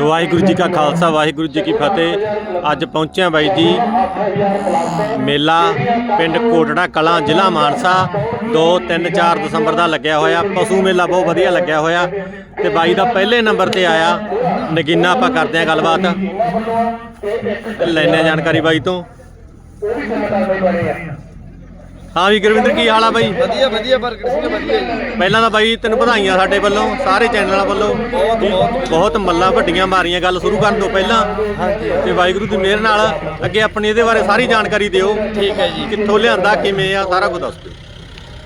ਵਾਹਿਗੁਰੂ ਜੀ ਕਾ ਖਾਲਸਾ, ਵਾਹਿਗੁਰੂ ਜੀ ਕੀ ਫਤਿਹ। ਅੱਜ ਪਹੁੰਚਿਆ ਬਾਈ ਜੀ ਮੇਲਾ ਪਿੰਡ ਕੋਟੜਾ ਕਲਾਂ, ਜ਼ਿਲ੍ਹਾ ਮਾਨਸਾ। 2 3 4 ਦਸੰਬਰ ਦਾ ਲੱਗਿਆ ਹੋਇਆ। ਪਸ਼ੂ ਮੇਲਾ ਬਹੁਤ ਵਧੀਆ ਲੱਗਿਆ ਹੋਇਆ। ਤੇ ਬਾਈ ਦਾ ਪਹਿਲੇ ਨੰਬਰ ਤੇ ਆਇਆ। ਨਗੀਨਾ ਆਪਾਂ ਕਰਦੇ ਆ ਗੱਲਬਾਤ। ਤੇ ਲੈਣੇ ਜਾਣਕਾਰੀ ਬਾਈ ਤੋਂ। ਹਾਂ ਵੀ ਗੁਰਵਿੰਦਰ ਕੀ ਹਾਲ ਆ ਬਾਈ? ਵਧੀਆ ਵਧੀਆ ਪ੍ਰਗਟ ਸਿੰਘ ਵਧੀਆ। ਜੀ ਪਹਿਲਾਂ ਤਾਂ ਬਾਈ ਤੈਨੂੰ ਵਧਾਈਆਂ ਸਾਡੇ ਵੱਲੋਂ ਸਾਰੇ ਚੈਨਲਾਂ ਵੱਲੋਂ। ਬਹੁਤ ਬਹੁਤ ਬਹੁਤ। ਮੱਲਾਂ ਵੱਡੀਆਂ ਮਾਰੀਆਂ ਗੱਲ ਸ਼ੁਰੂ ਕਰਨ ਤੋਂ ਪਹਿਲਾਂ। ਤੇ ਵਾਹਿਗੁਰੂ ਦੀ ਮਿਹਰ ਨਾਲ ਅੱਗੇ ਆਪਣੀ ਇਹਦੇ ਬਾਰੇ ਸਾਰੀ ਜਾਣਕਾਰੀ ਦਿਓ। ਠੀਕ ਹੈ ਜੀ। ਕਿੱਥੋਂ ਲਿਆਂਦਾ ਕਿਵੇਂ ਆ ਸਾਰਾ ਕੁਝ ਦੱਸ ਦਿਓ।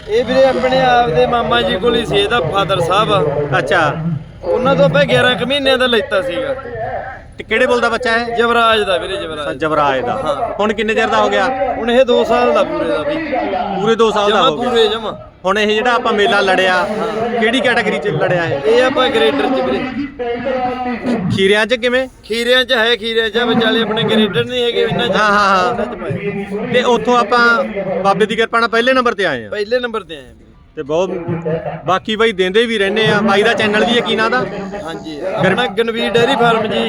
ਇਹ ਵੀਰੇ ਆਪਣੇ ਆਪ ਦੇ ਮਾਮਾ ਜੀ ਕੋਲ ਹੀ ਸੀ ਇਹਦਾ ਫਾਦਰ ਸਾਹਿਬ। ਅੱਛਾ। ਉਹਨਾਂ ਤੋਂ ਆਪਾਂ 11 ਕੁ ਮਹੀਨਿਆਂ ਦਾ ਲੈਤਾ ਸੀਗਾ। ਤੇ ਕਿਹੜੇ ਬੋਲ ਦਾ ਬੱਚਾ ਹੈ? ਜਵਰਾਜ ਦਾ ਵੀਰੇ ਜਵਰਾਜ ਜਬਰਾਏ ਦਾ। ਹੁਣ ਕਿੰਨੇ ਚਿਰ ਦਾ ਹੋ ਗਿਆ? ਹੁਣ ਇਹ 2 ਸਾਲ ਦਾ ਪੂਰੇ ਦਾ ਬਈ ਪੂਰੇ 2 ਸਾਲ ਦਾ ਜਮਾ ਹੋ ਗਿਆ। ਪੂਰੇ ਜਮਾ। ਹੁਣ ਇਹ ਜਿਹੜਾ ਆਪਾਂ ਮੇਲਾ ਲੜਿਆ ਕਿਹੜੀ ਕੈਟਾਗਰੀ ਚ ਲੜਿਆ ਇਹ? ਇਹ ਆਪਾਂ ਗ੍ਰੇਡਰ ਚ ਵੀਰੇ। ਖੀਰਿਆਂ ਚ ਕਿਵੇਂ? ਖੀਰਿਆਂ ਚ ਹੈ ਖੀਰਿਆਂ ਚ ਆ, ਵਿਚਾਲੇ ਆਪਣੇ ਗ੍ਰੇਡਰ ਨਹੀਂ ਹੈਗੇ ਇਹਨਾਂ ਚ। ਹਾਂ, ਹਾਂ, ਹਾਂ। ਇਹਨਾਂ ਚ ਪਾਏ। ਤੇ ਉੱਥੋਂ ਆਪਾਂ ਬਾਬੇ ਦੀ ਕਿਰਪਾ ਨਾਲ ਪਹਿਲੇ ਨੰਬਰ ਤੇ ਆਏ ਆ। ਪਹਿਲੇ ਨੰਬਰ ਤੇ ਆਏ ਆ। ਵੀਰੇ। ਤੇ ਬਹੁਤ ਬਾਕੀ ਬਾਈ ਦਿੰਦੇ ਵੀ ਰਹਿੰਦੇ ਆ। ਬਾਈ ਦਾ ਚੈਨਲ ਵੀ ਯਕੀਨਾਂ ਦਾ ਹਾਂਜੀ। ਆਪਣਾ Ganveer dairy farm ji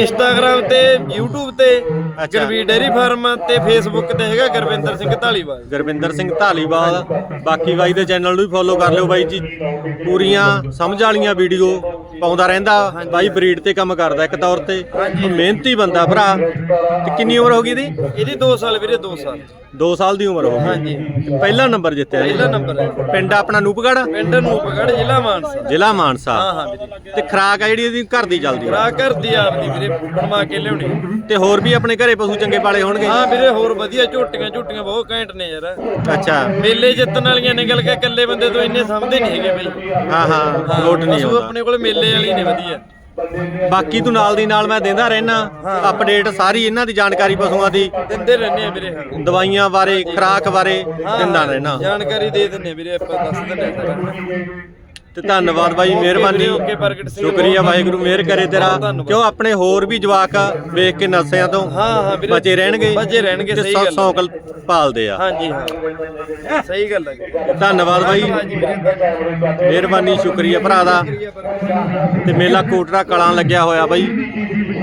Instagram ਤੇ YouTube ਤੇ। ਗਨਵੀਰ ਡੇਅਰੀ ਫਾਰਮ ਤੇ Facebook ਤੇ ਹੈਗਾ ਗੁਰਵਿੰਦਰ ਸਿੰਘ ਢਾਲੀਵਾਲ ਗੁਰਵਿੰਦਰ ਸਿੰਘ ਢਾਲੀਵਾਲ ਬਾਕੀ ਬਾਈ ਦੇ ਚੈਨਲ ਨੂੰ ਵੀ ਫੋਲੋ ਕਰ ਲਿਓ ਬਾਈ ਜੀ। ਪੂਰੀਆਂ ਸਮਝ ਵਾਲੀਆਂ ਵੀਡੀਓ ਪਾਉਂਦਾ ਰਹਿੰਦਾ। ਬਾਈ ਬਰੀਡ ਤੇ ਕੰਮ ਕਰਦਾ ਇੱਕ ਤੌਰ ਤੇ। ਮਿਹਨਤੀ ਬੰਦਾ ਭਰਾ। ਤੇ ਕਿੰਨੀ ਉਮਰ ਹੋ ਗਈ ਇਹਦੀ? ਇਹਦੀ 2 ਸਾਲ ਵੀਰੇ 2 ਸਾਲ। 2 ਸਾਲ ਦੀ ਉਮਰ ਹੋ ਗਈ। ਹਾਂਜੀ। ਪਹਿਲਾ ਨੰਬਰ ਜਿੱਤਿਆ। ਪਹਿਲਾ ਨੰਬਰ ਹੈ। ਪਿੰਡ ਆਪਣਾ ਨੂਪਗੜ ਪਿੰਡ ਨੂਪਗੜ ਜ਼ਿਲ੍ਹਾ ਮਾਨਸਾ। ਜ਼ਿਲ੍ਹਾ ਮਾਨਸਾ। ਹਾਂ ਹਾਂ ਵੀਰੇ। ਤੇ ਖਰਾਕ ਆ ਜਿਹੜੀ ਇਹਦੀ ਘਰ ਦੀ ਚੱਲਦੀ ਆ? ਰਾ ਕਰਦੀ ਆਪਦੀ ਵੀਰੇ ਬਣਵਾ ਕੇ ਲਿਆਉਣੀ। ਤੇ ਹੋਰ ਵੀ ਆਪਣੇ ਘਰੇ ਪਸ਼ੂ ਚੰਗੇ ਪਾਲੇ ਹੋਣਗੇ? ਹਾਂ ਵੀਰੇ ਹੋਰ ਵਧੀਆ ਝੋਟੀਆਂ ਝੋਟੀਆਂ ਬਹੁਤ ਘੈਂਟ ਨੇ ਯਾਰ। ਅੱਛਾ। ਮੇਲੇ ਜਿੱਤਣ ਵਾਲੀਆਂ ਨਿਕਲ ਕੇ ਇਕੱਲੇ ਬੰਦੇ ਤੋਂ ਇੰਨੇ ਸਮਝਦੇ ਨਹੀਂ ਹੈਗੇ ਬਈ ਹਾਂ ਹਾਂ ਲੋਟ ਨਹੀਂ ਆਉਂਦਾ। ਆਪਣੇ ਕੋਲ ਮੇਲੇ ਵਾਲੀ ਨੇ ਵਧੀਆ। ਬਾਕੀ ਤੂੰ ਨਾਲ ਦੀ ਨਾਲ ਮੈਂ ਦਿੰਦਾ ਰਹਿਣਾ ਅਪਡੇਟ ਸਾਰੀ ਇਹਨਾਂ ਦੀ ਜਾਣਕਾਰੀ ਪਸ਼ੂਆਂ ਦੀ। ਦਿੰਦੇ ਰਹਿੰਦੇ ਆ ਵੀਰੇ। ਦਵਾਈਆਂ ਬਾਰੇ ਖੁਰਾਕ ਬਾਰੇ ਦਿੰਦਾ ਰਹਿਣਾ ਜਾਣਕਾਰੀ ਦੇ ਦਿੰਦੇ ਵੀਰੇ ਆਪਾਂ ਦੱਸ ਦਿੰਦੇ ਆ ਸਾਰਾ। ਤੇ ਧੰਨਵਾਦ ਬਾਈ ਮਿਹਰਬਾਨੀ। ਸ਼ੁਕਰੀਆ ਵਾਹਿਗੁਰੂ ਮਿਹਰ ਕਰੇ ਤੇਰਾ। ਕਿਉਂ? ਆਪਣੇ ਹੋਰ ਵੀ ਜਵਾਕ ਵੇਖ ਕੇ ਨਸਿਆਂ ਤੋਂ। ਹਾਂ ਹਾਂ ਵੀਰੇ ਬਚੇ ਰਹਿਣਗੇ। ਬਚੇ ਰਹਿਣਗੇ ਸਹੀ ਗੱਲ ਸੌਕਲ ਪਾਲਦੇ ਆ। ਹਾਂਜੀ ਹਾਂ। ਸਹੀ ਗੱਲ ਹੈ। ਧੰਨਵਾਦ ਬਾਈ। ਮਿਹਰਬਾਨੀ ਸ਼ੁਕਰੀਆ ਭਰਾ ਦਾ। ਤੇ ਮੇਲਾ ਕੋਟਰਾ ਕਲਾਂ ਲੱਗਿਆ ਹੋਇਆ ਬਾਈ।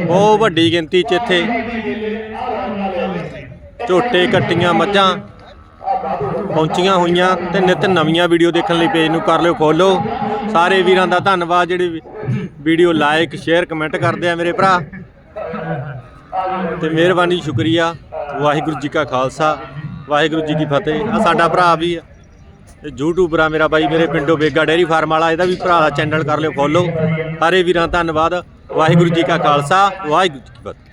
ਬਹੁਤ ਵੱਡੀ ਗਿਣਤੀ ਚ ਇੱਥੇ। ਝੋਟੇ ਕੱਟੀਆਂ ਮੱਝਾਂ। ਪਹੁੰਚੀਆਂ ਹੋਈਆਂ ਤੇ ਨਿਤ ਨਵੀਆਂ ਵੀਡੀਓ ਦੇਖਣ ਲਈ ਪੇਜ ਨੂੰ ਕਰ ਲਿਓ ਫੋਲੋ। ਸਾਰੇ ਵੀਰਾਂ ਦਾ ਧੰਨਵਾਦ, ਜਿਹੜੇ ਵੀਡੀਓ ਲਾਈਕ ਸ਼ੇਅਰ, ਕਮੈਂਟ ਕਰਦੇ ਆ ਮੇਰੇ ਭਰਾ। ਤੇ ਮਿਹਰਬਾਨੀ, ਸ਼ੁਕਰੀਆ। ਵਾਹਿਗੁਰੂ ਜੀ ਕਾ ਖਾਲਸਾ, ਵਾਹਿਗੁਰੂ ਜੀ ਕੀ ਫਤਿਹ। ਆ ਸਾਡਾ ਭਰਾ ਵੀ ਆ। ਤੇ ਯੂਟਿਊਬਰ ਆ ਮੇਰਾ ਬਾਈ, ਮੇਰੇ ਪਿੰਡੋਂ ਬੇਗਾ ਡੇਅਰੀ ਫਾਰਮ ਵਾਲਾ, ਇਹਦਾ ਵੀ ਭਰਾ ਦਾ ਚੈਨਲ ਕਰ ਲਿਓ ਫੋਲੋ। ਸਾਰੇ ਵੀਰਾਂ ਦਾ ਧੰਨਵਾਦ। ਵਾਹਿਗੁਰੂ ਜੀ ਕਾ ਖਾਲਸਾ, ਵਾਹਿਗੁਰੂ ਜੀ ਕੀ ਫਤਿਹ।